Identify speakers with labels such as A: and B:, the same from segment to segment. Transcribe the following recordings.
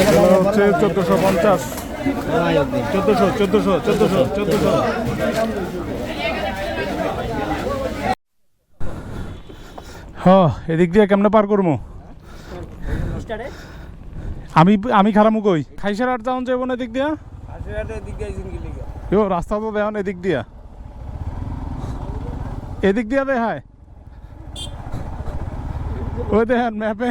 A: এগুলো হচ্ছে চোদ্দোশো পঞ্চাশ। চোদ্দোশো চোদ্দোশো চোদ্দোশো চোদ্দোশো। হ্যাঁ এদিক দিয়ে কেমনে পার করব? আমি আমি খারামু কই? খাইসার আর যাওন যাব না এদিক দিয়া? ইয়ো রাস্তা তো দেওয়ান এদিক দিয়া। এদিক দিয়া দেখায়। ওই দেখেন ম্যাপে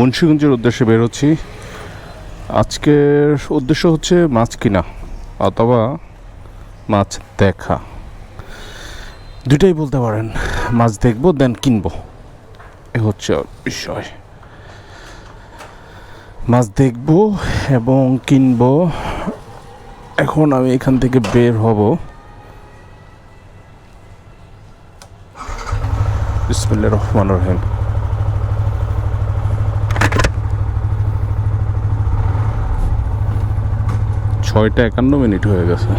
A: মুন্সিগঞ্জের উদ্দেশ্যে বেরোচ্ছি আজকের উদ্দেশ্য হচ্ছে মাছ কিনা অথবা মাছ দেখা। দুটাই বলতে পারেন, মাছ দেখব, দেন কিনবো। এ হচ্ছে বিষয়। মাছ দেখব এবং কিনবো। এখন আমি এখান থেকে বের হব। বিসমিল্লা রহমান রহিম। ছয়টা একান্ন মিনিট হয়ে গেছে।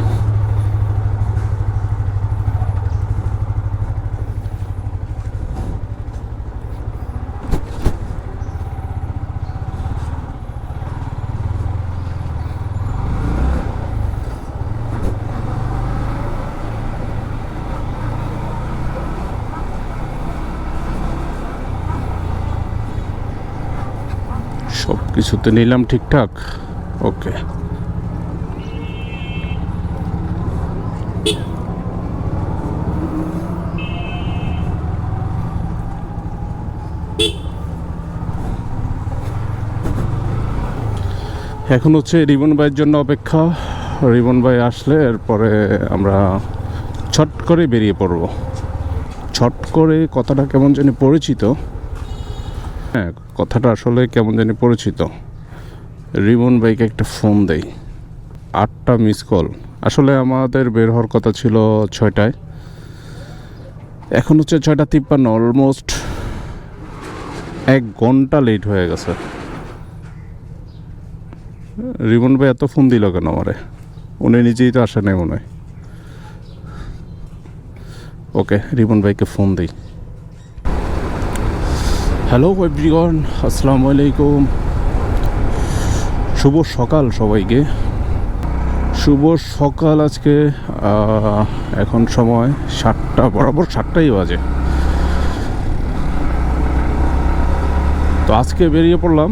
A: সব কিছুতে নিলাম ঠিকঠাক? ওকে। এখন হচ্ছে রিবন ভাইয়ের জন্য অপেক্ষা। রিবন ভাই আসলে এরপরে আমরা ছট করে বেরিয়ে পড়ব। ছট করে কথাটা কেমন জানি পরিচিত। হ্যাঁ কথাটা আসলে কেমন জানি পরিচিত। রিবন ভাইকে একটা ফোন দেই। আটটা মিস কল। আসলে আমাদের বের হওয়ার কথা ছিল ছয়টায়। এখন হচ্ছে ছয়টা তিপ্পান্ন, অলমোস্ট এক ঘণ্টা লেট হয়ে গেছে। রিমন ভাই এত ফোন দিল কেন আমারে? উনি নিজেই তো আসে নাই মনে হয়। ওকে, রিমন ভাইকে ফোন দিই। হ্যালো এভরিওয়ান আসসালামু আলাইকুম। শুভ সকাল সবাইকে। শুভ সকাল আজকে এখন সময় সাতটা, বরাবর সাতটাই বাজে। তো আজকে বেরিয়ে পড়লাম।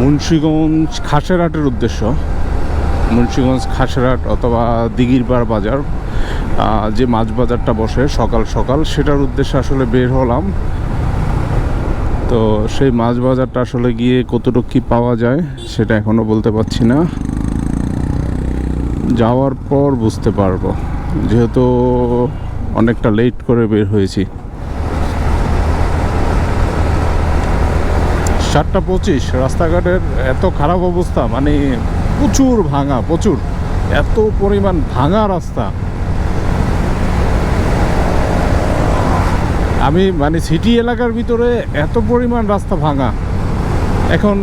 A: মুন্সীগঞ্জ খাসেরহাটের উদ্দেশ্য। মুন্সীগঞ্জ খাসেরহাট অথবা দিঘিরপাড় বাজার যে মাছ বাজারটা বসে সকাল সকাল, সেটার উদ্দেশ্যে আসলে বের হলাম। তো সেই মাছ বাজারটা আসলে গিয়ে কতটুকু কি পাওয়া যায়, সেটা এখনও বলতে পারছি না। যাওয়ার পর বুঝতে পারব, যেহেতু অনেকটা লেট করে বের হয়েছি। সাতটা পঁচিশ, রাস্তাঘাটের এত খারাপ অবস্থা মানে প্রচুর ভাঙা, প্রচুর। এত পরিমাণ ভাঙা রাস্তা। আমি মানে সিটি এলাকার ভিতরে এত পরিমাণ রাস্তা ভাঙা। এখন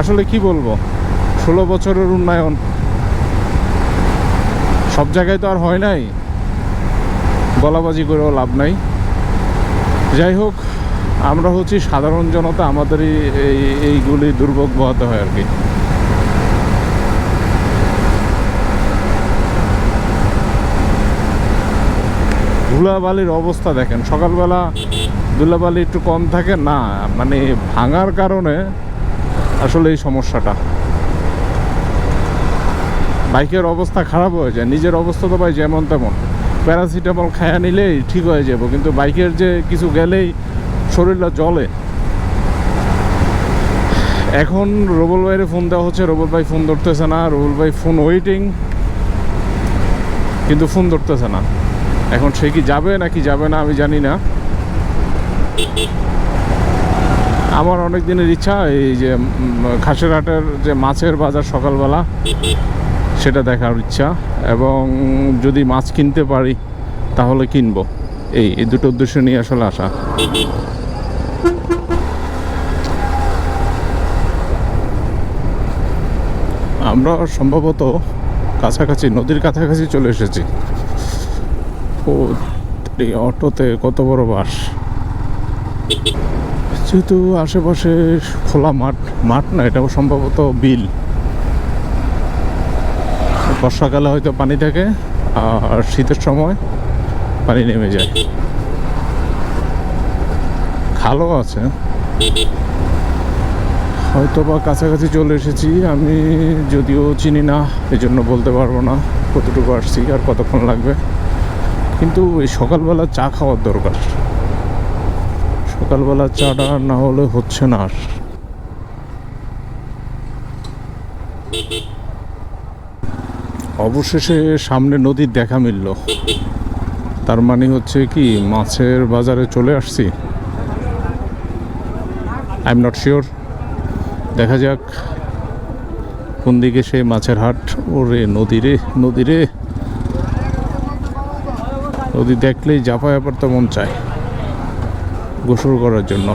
A: আসলে কি বলব? ষোলো বছরের উন্নয়ন। সব জায়গায় তো আর হয় নাই। গলাবাজি করেও লাভ নাই। যাই হোক আমরা হচ্ছি সাধারণ জনতা, আমাদেরই এই, এইগুলি দুর্ভোগ পোহাতে হয় আর কি। ধুলাবালির অবস্থা দেখেন, সকালবেলা ধুলাবালি একটু কম থাকে, না মানে ভাঙার কারণে আসলে এই সমস্যাটা। বাইকের অবস্থা খারাপ হয়ে যায়, নিজের অবস্থা তো ভাই যেমন তেমন। প্যারাসিটামল খায়া নিলেই ঠিক হয়ে যাব, কিন্তু বাইকের যে কিছু গেলেই শরীরটা জলে এখন রবুল ভাইয়ের ফোন দেওয়া হচ্ছে, রবুল ভাই ফোন ধরতেছে না, রবুল ভাই ফোন ওয়েটিং কিন্তু ফোন ধরতেছে না। এখন সে কি যাবে নাকি যাবে না আমি জানি না। আমার অনেক দিনের ইচ্ছা এই যে খাসের হাটের যে মাছের বাজার সকালবেলা, সেটা দেখার ইচ্ছা। এবং যদি মাছ কিনতে পারি, তাহলে কিনবো। এই এই দুটো উদ্দেশ্য নিয়ে আসলে আসা। আমরা সম্ভবত কাছাকাছি, নদীর কাছাকাছি চলে এসেছি। ও অটোতে কত বড় বাস? যেহেতু আশেপাশে খোলা মাঠ মাঠ না, এটা সম্ভবত বিল। বর্ষাকালে হয়তো পানি থাকে, আর শীতের সময় পানি নেমে যায়। খালও আছে। হয়তো বা কাছাকাছি চলে এসেছি, আমি যদিও চিনি না এই জন্য বলতে পারব না কতটুকু আসছি আর কতক্ষণ লাগবে। কিন্তু এই সকালবেলা চা খাওয়ার দরকার। সকালবেলা চাটা না হলে হচ্ছে না আর। অবশেষে সামনে নদীর দেখা মিলল। তার মানে হচ্ছে কি, মাছের বাজারে চলে আসছি? আই এম নট শিওর দেখা যাক কোন দিকে সেই মাছের হাট। ওরে নদীরে নদীরে নদী দেখলেই জাপা পড়তে মন চায় গোসল করার জন্য।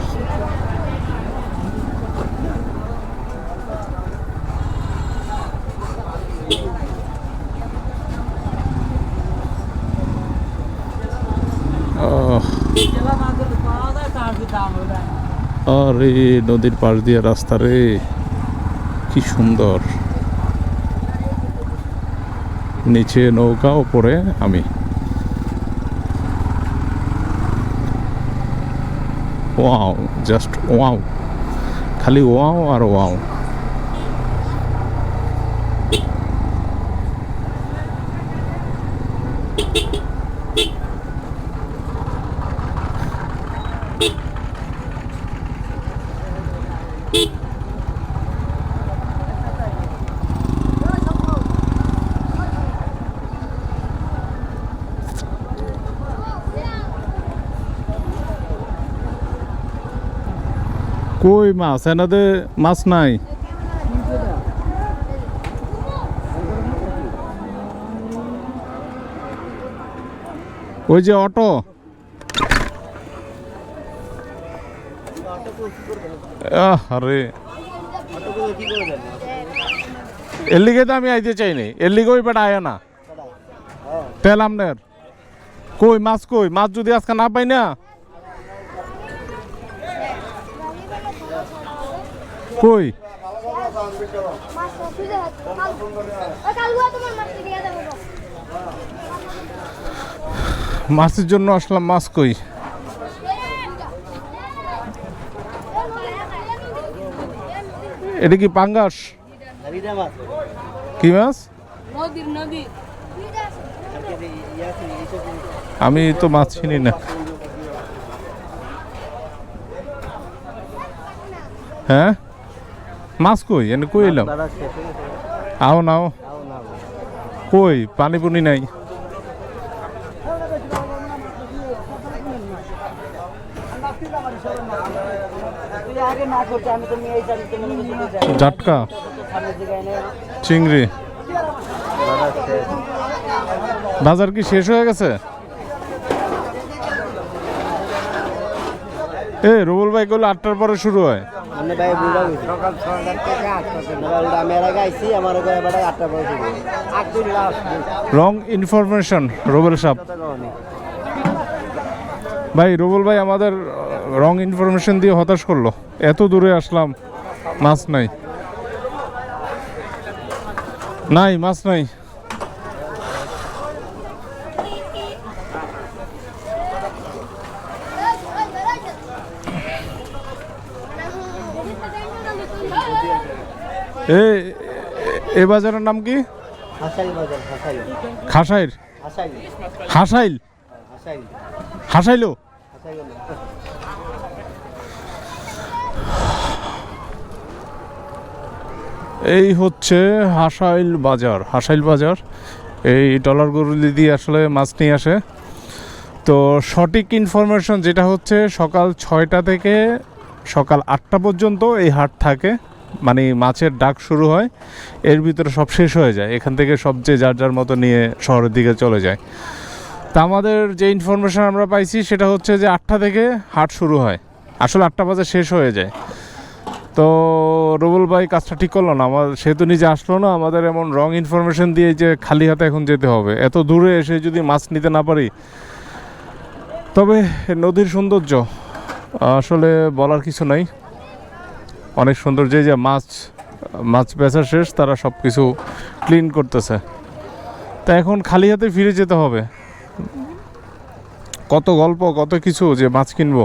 A: আরে, নদীর পাশ দিয়ে রাস্তা রে। কি সুন্দর। নিচে নৌকা ওপরে আমি। Wow, just wow. খালি ওয়াও আর ওয়াও। কই মাছ এনাদের মাছ নাই ওই যে অটো আহ, আরে। এর লিগে তো আমি আইতে চাই নাই এর লিগে ওই বেটা আয় না তেল আমনের কই, মাছ কই? মাছ যদি আজকে না পাই না? কই? মাছের জন্য আসলাম মাছ কই? এটা কি পাঙ্গাস? কি মাছ? আমি তো মাছ চিনি না। হ্যাঁ? মাছ কই? এনে কই এলাম? আও নাও কই? পানি পুনি নাই। জাটকা? চিংড়ি? বাজার কি শেষ হয়ে গেছে? এ রুবুল ভাই করলে আটটার পরে শুরু হয়। রং ইনফরমেশন রুবেল সাহেব ভাই রুবুল ভাই আমাদের রং ইনফরমেশন দিয়ে হতাশ করল। এত দূরে আসলাম মাছ নাই। নাই মাছ নাই। এ বাজারের নাম কি?
B: হাসাই বাজার হাসাই
A: খাসাইর
B: হাসাই
A: হাসাইল? হাসাইলো
B: হাসাই গেল
A: এই হচ্ছে হাসাইল বাজার হাসাইল বাজার। এই ডলার গরুলি দিয়ে আসলে মাছ নিয়ে আসে। তো সঠিক ইনফরমেশন যেটা হচ্ছে, সকাল ছয়টা থেকে সকাল আটটা পর্যন্ত এই হাট থাকে। মানে মাছের ডাক শুরু হয়, এর ভিতরে সব শেষ হয়ে যায়। এখান থেকে সব যে যার যার মতো নিয়ে শহরের দিকে চলে যায়। তা আমাদের যে ইনফরমেশন আমরা পাইছি, সেটা হচ্ছে যে আটটা থেকে হাট শুরু হয়। আসলে আটটা বাজে শেষ হয়ে যায়। তো রুবুল ভাই, কাজটা ঠিক করল না? আমার সে তো নিজে আসলো না। আমাদের এমন রং ইনফরমেশন দিয়ে যে খালি হাতে এখন যেতে হবে। এত দূরে এসে যদি মাছ নিতে না পারি। তবে নদীর সৌন্দর্য, আসলে বলার কিছু নাই। অনেক সুন্দর যে যে মাছ মাছ বেচা শেষ, তারা সব কিছু ক্লিন করতেছে। তা এখন খালি হাতে ফিরে যেতে হবে। কত গল্প, কত কিছু যে মাছ কিনবো।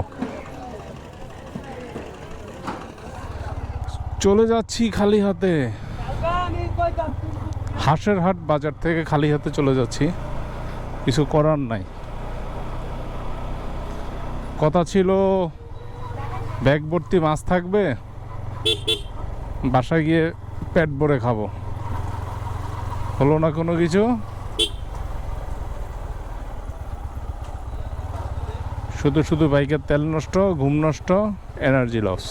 A: চলে যাচ্ছি খালি হাতে। হাঁসের হাট বাজার থেকে খালি হাতে চলে যাচ্ছি। কিছু করার নাই। কথা ছিল, ব্যাগ ভর্তি মাছ থাকবে, বাসায় গিয়ে পেট ভরে খাব। হলো না কোনো কিছু? শুধু শুধু বাইকের তেল নষ্ট, ঘুম নষ্ট এনার্জি লস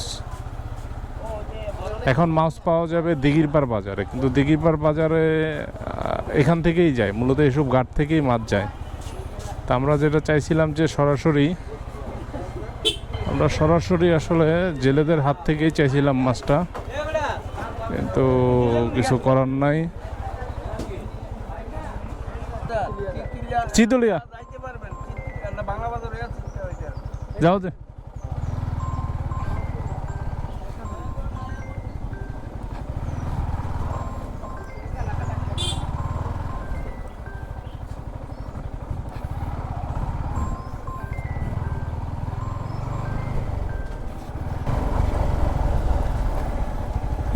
A: এখন মাছ পাওয়া যাবে দিঘিরপার বাজারে কিন্তু দিঘিরপার বাজারে এখান থেকেই যায় মূলত এসব ঘাট থেকেই মাছ যায়। তা আমরা যেটা চাইছিলাম যে সরাসরি আমরা সরাসরি আসলে জেলেদের হাত থেকেই চাইছিলাম মাছটা কিন্তু কিছু করার নাই। চিতলিয়া। যাও যে।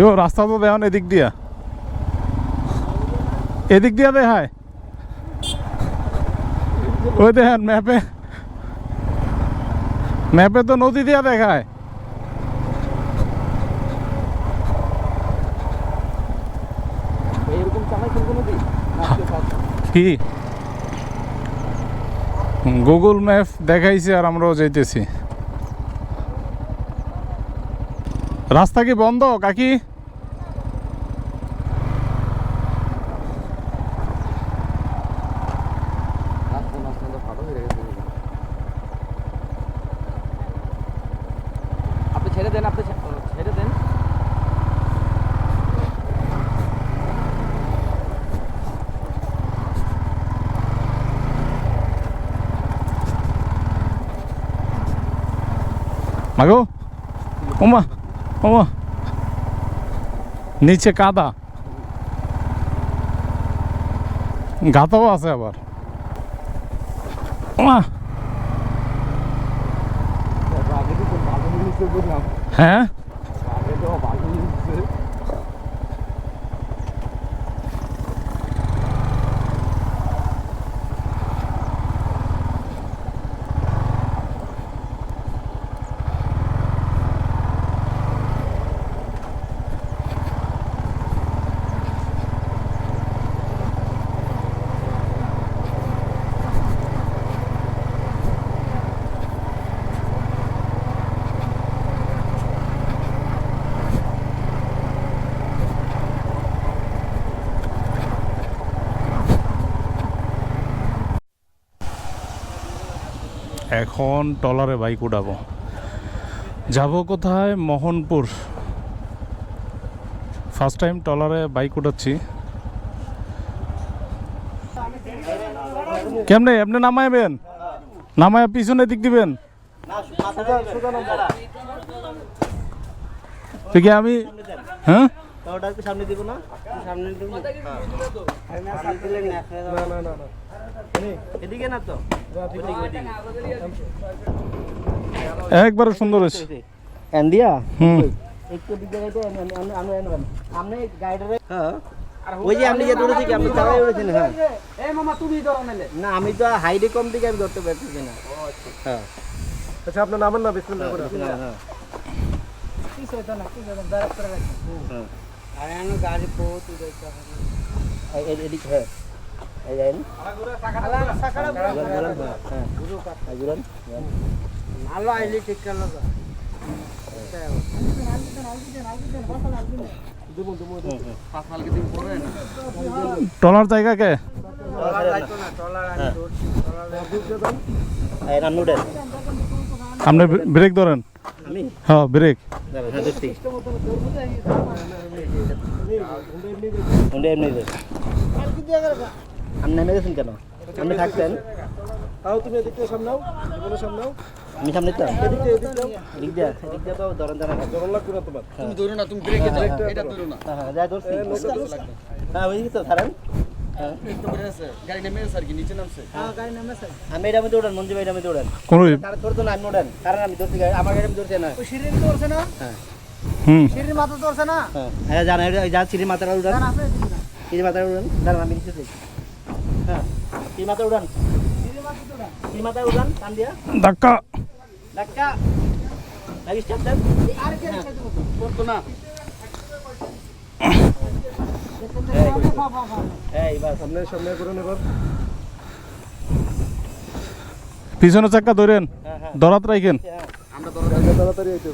A: ইও রাস্তা তো দেখান এদিক দিয়া এদিক দিয়া দেখায় ওই দেখেন ম্যাপে ম্যাপে তো নদী দিয়া দেখায় কি গুগল ম্যাপ দেখাইছে আর আমরাও যাইতেছি। রাস্তা কি বন্ধ, কাকি
B: আপনি ছেড়ে দেন আপনি ছে- ছেড়ে দেন
A: মাগো। ওমা ওমা। নিচে কাদা। গাতাও আছে আবার। ওমা। হ্যাঁ
B: আগে তো ভালো মিলিছে
A: এখন টলারে বাইক উঠাবো যাব কোথায়? মোহনপুর। ফার্স্ট টাইম টলারে বাইক উঠাচ্ছি কেমনে? এমনি নামাইবেন? নামায় পিছনে দিক দিবেন? ঠিক আমি হ্যাঁ?
B: ওটা একটু সামনে দিব না? সামনে দিব। সামনে দিলে না না না এদিকে? না তো।
A: একবারে সুন্দর হয়েছে।
B: এন্ডিয়া
A: হুম।
B: একটু দিকে গাইতে আমি আমি এনবেন আপনি গাইডারে হ্যাঁ। ওই যে আপনি যে ধরেছি কি আপনি চালাই উড়েছেন হ্যাঁ। এই মামা তুমি ধরো নালে না আমি তো হাইডে কম দিকে আমি ধরতে পারতেছি না। হ্যাঁ।
C: আচ্ছা আপনার নামের না বিসমিল্লাহ করে।
B: হ্যাঁ হ্যাঁ। হ্যাঁ। আরে আমি গাড়ি বহুত উড়াইতে হবে এই এই এদিক হ্যাঁ। এই যাইন ভালো আইলি ঠিক করল
A: টলার জায়গা কে?
B: নুডেল
A: আপনি ব্রেক ধরেন। হ্যাঁ ব্রেক
B: হ্যাঁ আপনি নেমে গেছেন কেন? আপনি থাকতেন?
C: তাও তুমি এদিকে সামনাও জীবনে সামনাও
B: আমি সামনে তো
C: এদিকে এদিকে
B: এদিক দিয়ে এদিক দিয়ে তো ধরেন ধরেন।
C: জরন লাগবে না তোমার।
B: তুমি ধরো না তুমি ব্রেকে যাও। এটা ধরো না। হ্যাঁ হ্যাঁ যাই ধরছি। হ্যাঁ ওই তো হ্যাঁ আমি এটা মধ্যে উড়ান মঞ্জু ভাই এটা মধ্যে উড়ান
A: কোনো
B: ধরতো না আমি উড়ান কারণ আমি গাড়ি- আমার গাড়ি আমি ধরছি না
C: সিঁড়ি ধরছে না
B: হ্যাঁ
A: হুম।
C: সিঁড়ির মাথা ধরছে না
B: হ্যাঁ জানা যা সিঁড়ি মাথাটা উড়ান সিঁড়ি মাথাটা উড়ান
C: সামনে সামনে
A: পিছনে চাক্কা ধরেন
B: হ্যাঁ হ্যাঁ।
A: দরাত রাখেন
B: হ্যাঁ
C: তাড়াতাড়ি আইতে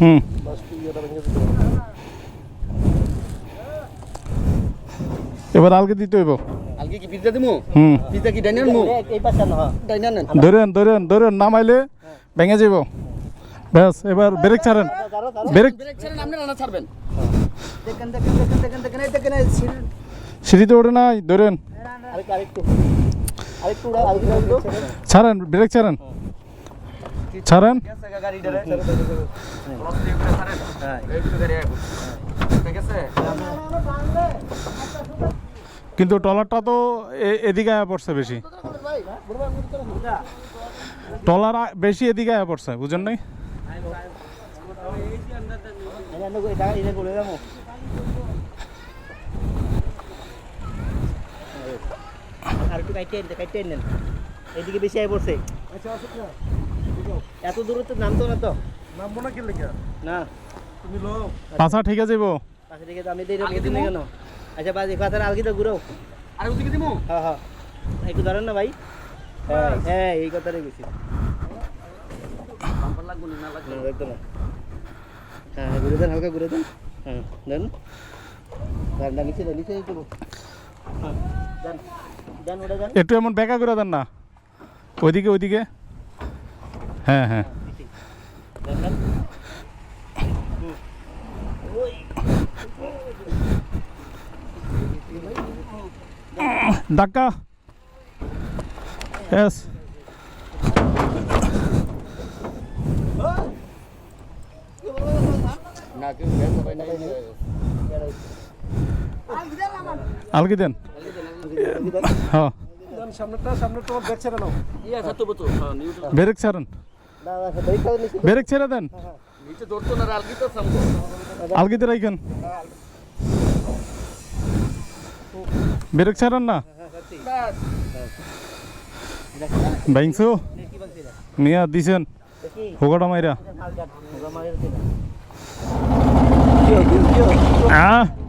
A: হুম। এবার আলগে দিতে হইব।
D: আলকে কি পিজ্জা দিমু?
A: হুম।
D: পিজ্জা কি ডাইনার মু?
B: এই- এই পাশে না হ্যাঁ।
A: ধরেন ধরেন ধরেন নামাইলে ভেঙে ব্যাস এবার ব্রেক ছাড়েন। ব্রেক
D: ব্রেক ছাড়েন আপনি রান্না ছাড়বেন।
B: দেখেন দেখেন দেখেন দেখেন
A: সিঁড়িতে ওঠে নাই ধরেন। ছাড়েন, ব্রেক ছাড়েন। ছাড়েন। কিন্তু টলারটা তো এদিকে আয়া পড়ছে বেশি। টলার বেশি এদিকে আয়া পড়ছে, বুঝেন নাই?
B: টাকা ইনে করে দাও আর একটু কাইটে এনে কাইটে নেন এদিকে বেশি আই পড়ছে
C: আচ্ছা না
B: এত দূরে তো নামতো না তো
C: নামবো না কি লেগে
B: না
C: তুমি লো
A: পাছা ঠিক আছে
B: পাশে দিকে তো আমি দিন কেন আচ্ছা বাজ কথা আলগি তো ঘুরো
D: আর ওদিকে দিমু
B: হ্যাঁ হ্যাঁ একটু ধরেন না ভাই হ্যাঁ হ্যাঁ এই কথাটাই বেশি
D: লাগবো না লাগবে
B: একদম না। হ্যাঁ ঘুরে দেন হালকা ঘুরে দেন। হ্যাঁ দেন। গানটা নিচে দেন নিচে দেবো হ্যাঁ দেন দেন ওটা দেন।
A: একটু এমন বেকা করে দেন না। ওইদিকে ওইদিকে। হ্যাঁ হ্যাঁ। ধাক্কা। এস
D: না কেউ বের সবাই নাই
A: আলগি দেন হ্যাঁ।
C: সামনেটা সামনে তোমার ব্যাগ ছেড়ে নাও।
D: ইয়া থাকতো বতো হ্যাঁ
A: ব্রেক ছাড়েন।
B: ব্রেক
A: ছেড়ে দেন।
D: নিচে ধরতো না আলকি তো
A: আলগিতে রাখেন। ব্রেক ছাড়েন না?
B: না
A: নিয়া দিছেন। হোগাটা মাইরা।
B: 뛰어
A: 아.